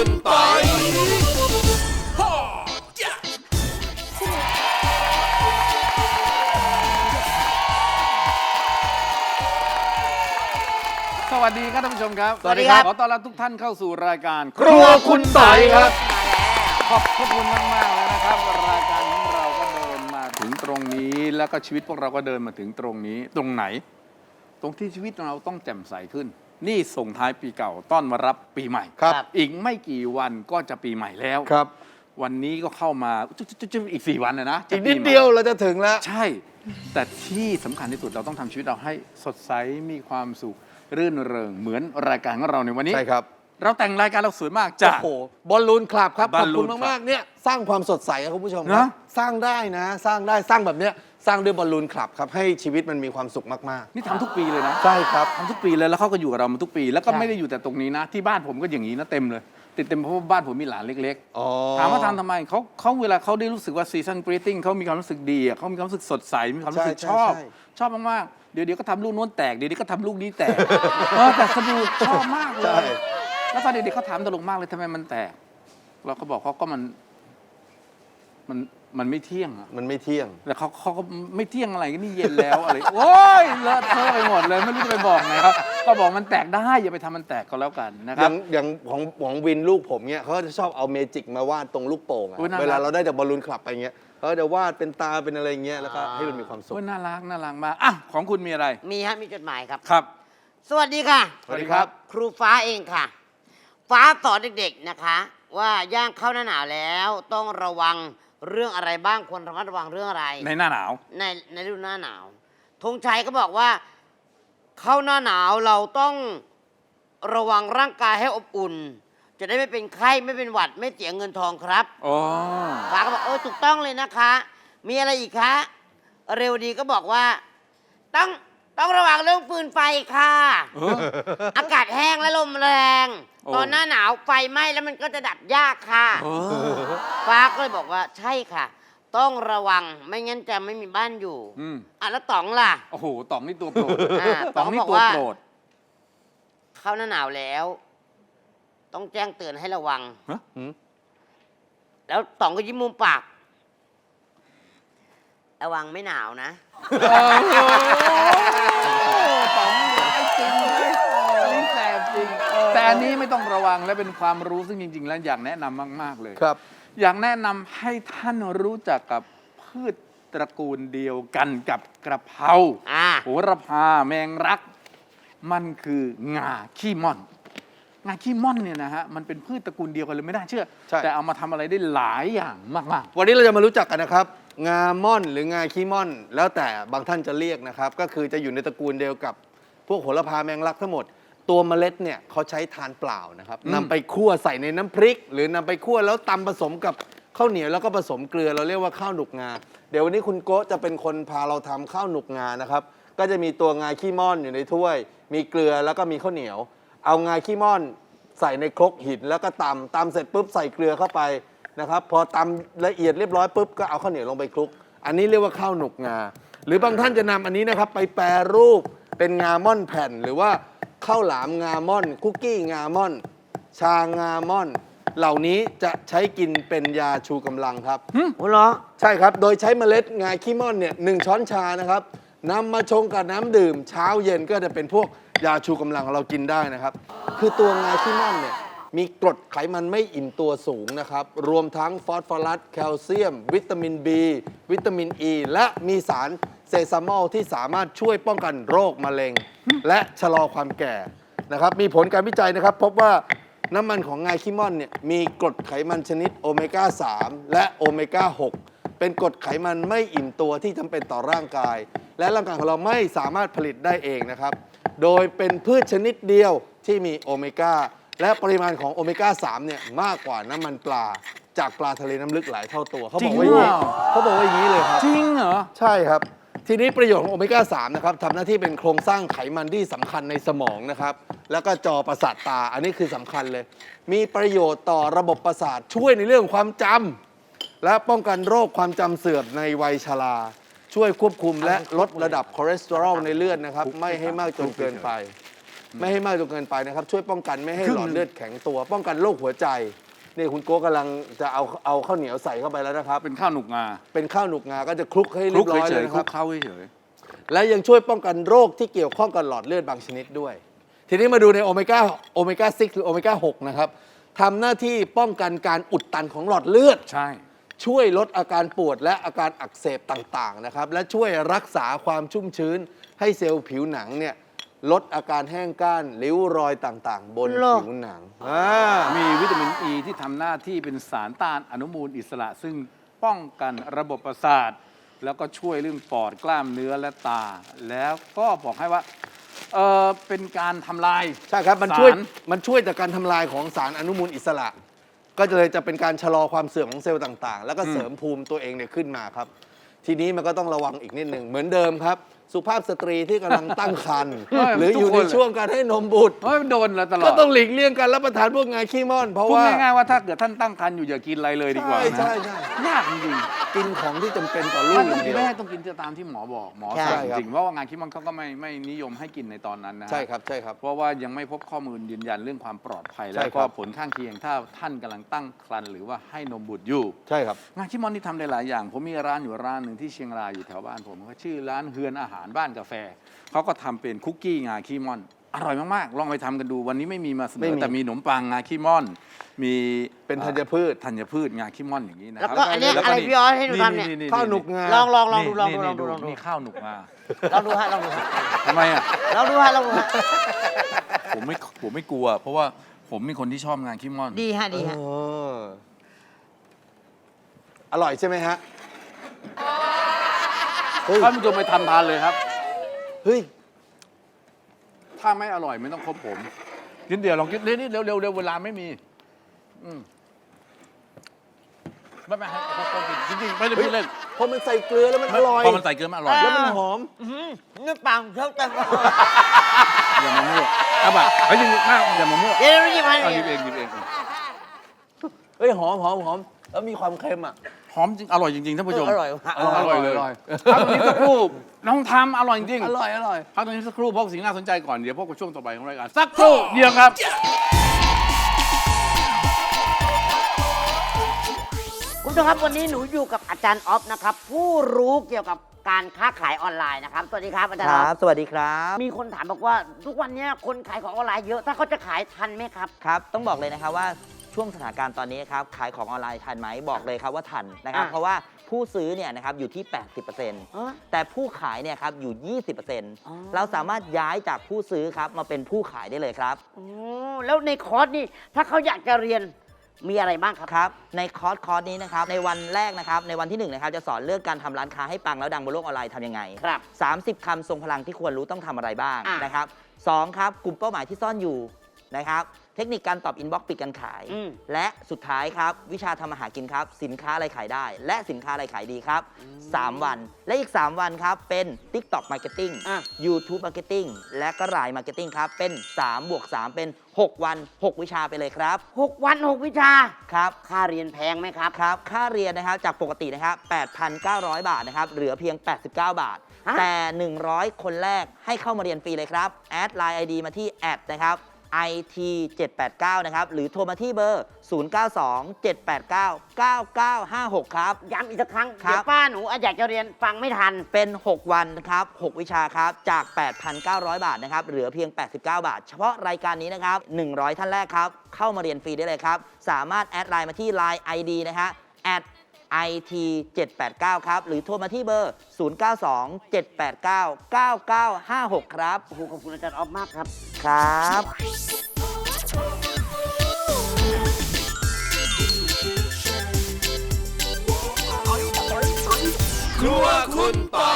คุณปอยสวัสดีครับท่านผู้ชมครับ สวัสดีครับ ขอต้อนรับทุกท่านเข้าสู่รายการ ครัวคุณปอยครับ ขอบพระคุณมากมากๆเลยนะครับ รายการของเราก็เดินมาถึงตรงนี้ แล้วก็ชีวิตพวกเราก็เดินมาถึงตรงนี้ ตรงไหน ตรงที่ชีวิตเราต้องแจ่มใสขึ้น นี่ส่งท้ายปีเก่าต้อนมารับปีใหม่ครับ อีกไม่กี่วันก็จะปีใหม่แล้ว ครับ วันนี้ก็เข้ามาจุ๊บๆๆอีกสี่วันนะนะจะอีกนิดปีใหม่เดียวเราจะถึงแล้ว ใช่ แต่ที่สำคัญที่สุดเราต้องทำชีวิตเราให้สดใสมีความสุขรื่นเริงเหมือนรายการของเราในวันนี้ใช่ครับ เราแต่งรายการเราสวยมากโอ้จ้ะโห บอลลูนคลับครับบขออลบลูคุนณคลับมาก ๆ เนี่ย สร้างความสดใสครับคุณผู้ชมคนะรับสร้างได้นะ สร้างได้ สร้างแบบเนี้ย สร้างด้วยบอลลูนคลับครับให้ชีวิตมันมีความสุขมากนี่ทำทุกปีเลยนะๆใช่ครับ ทำทุกปีเลยแล้วเขาก็อยู่กับเรามาทุกปี แล้วก็ใช่ไม่ได้อยู่แต่ตรงนี้นะ ที่บ้านผมก็อย่างนี้นะเต็มเลย ติดเต็มเพราะว่าบ้านผมมีหลานเล็กอ๋อๆถามว่าทำทำไมเขาเขาเวลาเขาได้รู้สึกว่าซีซันกรีตติ้งเขามีความรู้สึกดีอะเขามีความรู้สึกสดใสมีความรู้สึกใช่ชอบ ใช่ชอบมากๆเดี๋ยวเดี๋ยวก็ทำลูกโน้นแตกเดี๋ยวเดี๋ยวก็ทำลูกนี้แตกเออแต่สนุกชอบมากเลใช่ย แล้วตอนเด็กๆเขาถามตลกมากเลยทำไมมันแตก เราก็บอกเขาก็มัน มัน มันไม่เที่ยงอะมันไม่เที่ยง แต่เขาเขาก็ไม่เที่ยงอะไรก็นี่เย็นแล้วอะไร โอ้ยเลอะเทอะไปหมดเลยไม่รู้จะไปบอกไงครับ ก็บอกมันแตกได้อย่าไปทำมันแตกก็แล้วกันนะคอรัย่าบ งอย่างของของวินลูกผมเนี่ยเขาก็จะชอบเอาเมจิกมาวาดตรงลูกโป่งอะอุ๊ยน่ารัก เวลาเราได้จากบอลลูนคลับไปเงี้ยเขาก็จะวาดเป็นตาเป็นอะไรเงี้ยแล้วก็ให้มันมีความสุข โอ้ยน่ารักน่ารักมากอะของคุณมีอะไรมีฮะมีจดหมายครับ ครับ สวัสดีค่ะ สวัสดีครับ ครูฟ้าเองค่ะ ฟ้าสอนเด็กๆนะคะ ว่าย่างเข้าหน้าหนาวแล้วต้องระวัง เรื่องอะไรบ้างควรระมัดระวังเรื่องอะไร ในหน้าหนาว ในในฤดูหน้าหนาวธงชัยก็บอกว่า เข้าหน้าหนาวเราต้องระวังร่างกายให้อบอุ่น จะได้ไม่เป็นไข้ไม่เป็นหวัดไม่เสียเงินทองครับอ๋อ ฟ้าก็บอกเออถูกต้องเลยนะคะ มีอะไรอีกคะ เร็วดีก็บอกว่า ต้อง ต้องระวังเรื่องฟืนไฟค่ะเอออากาศแห้งและลมแรงโอ้ตอนหน้าหนาวไฟไหม้แล้วมันก็จะดับยากค่ะเออฟ้าก็เลยบอกว่าใช่ค่ะ ต้องระวังไม่งั้นจะไม่มีบ้านอยู่อืม อะแล้วต๋องล่ะ โอ้โหต๋องนี่ตัวโปรดอ่าต๋องนี่ต๋องบอกตัวว่าโปรด เข้าหน้าหนาวแล้ว ต้องแจ้งเตือนให้ระวังฮะ หืม แล้วต๋องก็ยิ้มมุมปาก ระวังไม่หนาวนะ โอ้โห อันนี้ไม่ต้องระวังและเป็นความรู้ซึ่งจริง ๆ แล้วอยากแนะนำมาก ๆ เลยครับ อยากแนะนำให้ท่านรู้จักกับพืชตระกูลเดียวกันกับกระเพราอ่า โหระพาแมงรัก มันคืองาขี้ม่อน งาขี้ม่อนเนี่ยนะฮะมันเป็นพืชตระกูลเดียวกันเลยไม่น่าเชื่อ ใช่ แต่เอามาทำอะไรได้หลายอย่างมาก วันนี้เราจะมารู้จักกันนะครับ งาม่อนหรืองาขี้ม่อน แล้วแต่บางท่านจะเรียกนะครับ ก็คือจะอยู่ในตระกูลเดียวกับพวกโหระพาแมงลักทั้งหมด ตัวเมล็ดเนี่ยเขาใช้ทานเปล่านะครับนำไปคั่วใส่ในน้ำพริก หรือนำไปคั่วแล้วตำผสมกับข้าวเหนียวแล้วก็ผสมเกลือเราเรียกว่าข้าวหนุกงา เดี๋ยววันนี้คุณโกะจะเป็นคนพาเราทำข้าวหนุกงานะครับ ก็จะมีตัวงาขี้ม่อนอยู่ในถ้วย มีเกลือแล้วก็มีข้าวเหนียว เอางาขี้ม่อนใส่ในครกหินแล้วก็ตำตำเสร็จปุ๊บใส่เกลือเข้าไปนะครับ พอตำละเอียดเรียบร้อยปุ๊บก็เอาข้าวเหนียวลงไปคลุก อันนี้เรียกว่าข้าวหนุกงา หรือบางท่านจะนำอันนี้นะครับไปแปรรูป เป็นงาม่อนแผ่นหรือว่าข้าวหลามงาม่อน คุกกี้งาม่อน ชางาม่อน เหล่านี้จะใช้กินเป็นยาชูกำลังครับ โอ้เหรอ ใช่ครับ โดยใช้เมล็ดงาขี้ม่อนเนี่ยหนึ่งช้อนชานะครับนำมาชงกับน้ำดื่ม เช้าเย็นก็จะเป็นพวกยาชูกำลังเรากินได้นะครับ คือตัวงาขี้ม่อนเนี่ยมีกรดไขมันไม่อิ่มตัวสูงนะครับ รวมทั้งฟอสฟอรัส แคลเซียม วิตามิน B วิตามิน E และมีสาร เซซามอลที่สามารถช่วยป้องกันโรคมะเร็ง และชะลอความแก่นะครับมีผลการวิจัยนะครับ พบว่าน้ำมันของงาขี้ม่อนเนี่ยมีกรดไขมันชนิดโอเมก้า 3 และโอเมก้า 6 เป็นกรดไขมันไม่อิ่มตัวที่จำเป็นต่อร่างกาย และร่างกายของเราไม่สามารถผลิตได้เองนะครับ โดยเป็นพืชชนิดเดียวที่มีโอเมก้าและปริมาณของโอเมก้า 3 เนี่ยมากกว่าน้ำมันปลา จากปลาทะเลน้ำลึกหลายเท่าตัว เขาบอกว่าอย่างนี้จริงเหรอเขาบอกว่าอย่างนี้เลยครับๆจริงเหรอ ใช่ครับ ทีนี้ประโยชน์ของโอเมก้า3นะครับทำหน้าที่เป็นโครงสร้างไขมันที่สำคัญในสมองนะครับ แล้วก็จอประสาทตาอันนี้คือสำคัญเลย มีประโยชน์ต่อระบบประสาทช่วยในเรื่องความจำและป้องกันโรคความจำเสื่อมในวัยชราช่วยควบคุมและลดระดับคอเลสเตอรอลในเลือดนะครับ ไม่ให้มากจนเกินไป ไม่ให้มากจนเกินไปนะครับ ช่วยป้องกันไม่ให้ครึ่หงลอดเลือดแข็งตัว ป้องกันโรคหัวใจ นี่คุณโก้กำลังจะเอาเอาข้าวเหนียวใส่เข้าไปแล้วนะครับ เป็นข้าวหนุกงาเป็นข้าวหนุกงาก็จะคลุกให้คเรีลุยกบร้อยเฉเลยยๆนะคคลุรับ กเข้าเฉยและยังช่วยป้องกันโรคที่เกี่ยวข้องกับหลอดเลือดบางชนิดด้วย ทีนี้มาดูในโอเมก้าโอเมก้า6หรือโอเมก้า6นะครับทำหน้าที่ป้องกันการอุดตันของหลอดเลือด ๆใช่ ช่วยลดอาการปวดและอาการอักเสบต่างๆนะครับ และช่วยรักษาความชุ่มชื้นให้เซลล์ผิวหนังเนี่ย ลดอาการแห้งก้านริ้วรอยต่างๆ บนเหรอผิวหนังอ่ามีวิตามินอ e ีที่ทำหน้าที่เป็นสารต้านอนุมูลอิสระ ซึ่งป้องกันระบบประสาท แล้วก็ช่วยเรื่องปอดกล้ามเนื้อและตา แล้วก็บอกให้ว่าเออเป็นการทำลายใช่ครับมันช่วยสารมันช่วยจากการทำลายของสารอนุมูลอิสระ ก็จะเลยจะเป็นการชะลอความเสื่อมของเซลล์ต่างๆ แล้วก็เสริมภูมิตัวเองเนี่ยขึ้นมาครับ ทีนี้มันก็ต้องระวังอีกนิดหนึ่งเหมือนเดิมครับ สุภาพสตรีที่กำลังตั้งครรภ์เฮ้ยหรืออยู่ทุกคในนเลย ช่วงการให้นมบุตรเฮ้ยโดนแล้วตลอก็ดต้องหลีกเลี่ยงการรับประทานพวกงาขี้ม่อน เพราะพูดว่าง่ายๆว่าถ้าเกิดท่านตั้งครรภ์อยู่อย่ากินอะไรเลยดีกว่าใช่นะใช่ใช่ยากจริงกินของที่จำเป็นต่อๆลูไม่กอต้องย่างกิเดีนยว ไม่ให้ต้องกินตามที่หมอบอกหมอใช่สั่งครับ จริงเพราะว่างานคิดมันเขาก็ไม่ไม่นิยมให้กินในตอนนั้นนะฮะ ใช่ครับใช่ครับ เพราะว่ายังไม่พบข้อมูลยืนยันเรื่องความปลอดภัย ใช่แล้วคก็รับผลข้างเคียงถ้าท่านกำลังตั้งครรภ์หรือว่าให้นมบุตรอยู่ ใช่ครับ งานชิมอนนี่ทำได้หลายอย่าง ผมมีร้านอยู่ร้านหนึ่งที่เชียงรายอยู่แถวบ้านผมก็ชื่อร้านเฮือนอาหารบ้านกาแฟ เขาก็ทำเป็นคุกกี้งาขี้ม่อน อร่อยมาก ๆ ลองไปทำกันดูวันนี้ไม่มีมาเสนไม่อ มี แต่มีขนมปังงาขี้ม่อน มีเป็นธัญพืช ธัญพืชงาขี้ม่อนอย่างนี้นะแล้วครัก็อันเนี้ยอะไรพี่ออสให้ดูทำเนี่ย ข้าวหนุกงา ลองลองลองดูลองดูนี่ลองดูลองดูนี่ข้าวหนุกงาลองดูฮะลองดูฮะทำไมอะ ลองดูฮะลองดูฮะผมไม่ผมไม่กลัว เพราะว่าผมเป็นคนที่ชอบงานขี้ม่อน ดีฮะดีฮะ เอออร่อยใช่ไหมฮะเฮ้ย ท่านผู้ชมไปทำทานเลยครับ เฮ้ย ถ้าไม่อร่อยไม่ต้องคบผมนิดเดียวลองคิดนิดๆเร็วเร็วเร็วเวลาไม่มีอืมไม่ไม่ให้เขาเขาจริงๆไม่ได้พูดเล่นพอมันใส่เกลือแล้วมันอร่อย พอมันใส่เกลือมันอร่อย แล้วมันหอมอื้อหือนี่ปังเท่ากันอย่ามามั่วเอาป่ะเฮ้ยจริงๆมากอย่ามามั่วเดี๋ยวเราหยิบมาเอาหยิบเองหยิบเองเฮ้ยหอมหอมหอมแล้วมีความเค็มอะ หอมจริงอร่อยจริงๆท่านผู้ชมอร่อยฮะเอออร่อยเลยพักตรงนี้สักครู่น้องทำอร่อยจริงอร่อยอร่อย พักตรงนี้สักครู่เพราะสิ่งน่าสนใจก่อนเดี๋ยวพบกับช่วงต่อไปของรายการสักครู่เดียวครับ คุณผู้ชมครับวันนี้หนูอยู่กับอาจารย์ออฟนะครับ ผู้รู้เกี่ยวกับการค้าขายออนไลน์นะครับ สวัสดีครับอาจารย์คออรับฟสวัสดีครับ มีคนถามบอกว่า ทุกวันเนี้ยคนขายของออนไลน์เยอะ ถ้าเขาจะขายทันไหมครับ ครับ ต้องบอกเลยนะครับว่า ช่วงสถานการณ์ตอนนี้ครับขายของออนไลน์ทันไหมบอกเลยครับว่าทันนะครับ อะเพราะว่าผู้ซื้อเนี่ยนะครับอยู่ที่ อ๋อ80%แต่ผู้ขายเนี่ยครับอยู่อ๋อ20%เราสามารถย้ายจากผู้ซื้อครับมาเป็นผู้ขายได้เลยครับ โอ้แล้วในคอร์สนี่ถ้าเขาอยากจะเรียนมีอะไรบ้างครับ ครับในคอร์สคอร์สนี้นะครับในวันแรกนะครับในวันที่หนึ่งนะครับจะสอนเรื่องการทำร้านค้าให้ปังแล้วดังบนโลกออนไลน์ทำยังไง ครับ 30 คำทรงพลังที่ควรรู้ต้องทำอะไรบ้างอะนะครับสองครับกลุ่มเป้าหมายที่ซ่อนอยู่ นะครับ เทคนิคการตอบอินบ็อกซ์ปิดการขาย อืม และสุดท้ายครับ วิชาทำอาหารกินครับ สินค้าอะไรขายได้ และสินค้าอะไรขายดีครับ 3 วัน และอีก 3 วันครับ เป็น TikTok Marketing อะ YouTube Marketing และก็ Line Marketing ครับ เป็น3บวก3เป็น 6 วัน 6 วิชาไปเลยครับหกวันหกวิชา ครับ ค่าเรียนแพงไหมครับ ครับ ค่าเรียนนะครับ จากปกตินะครับ 8,900 บาทนะครับ เหลือเพียง 89 บาท ฮะ แต่ 100 คนแรกให้เข้ามาเรียนฟรีเลยครับ แอดไลน์ ID มาที่แอดนะครับ IT 789นะครับหรือโทรมาที่เบอร์ 092 789 9956 ครับ ย้ำอีกสักครั้ง ครับ เดี๋ยวป้าหนูอาจอยากจะเรียนฟังไม่ทัน เป็น 6 วันครับ 6 วิชาครับ จาก 8,900 บาทนะครับ เหลือเพียง 89 บาท เฉพาะรายการนี้นะครับ 100 ท่านแรกครับ เข้ามาเรียนฟรีได้เลยครับ สามารถแอดไลน์มาที่ Line ID นะฮะ IT 789 ครับ หรือโทรมาที่เบอร์ 092 789 9956 ครับโอ้โหขอบคุณอาจารย์ออฟมากครับ ครับ ครัวคุณปอ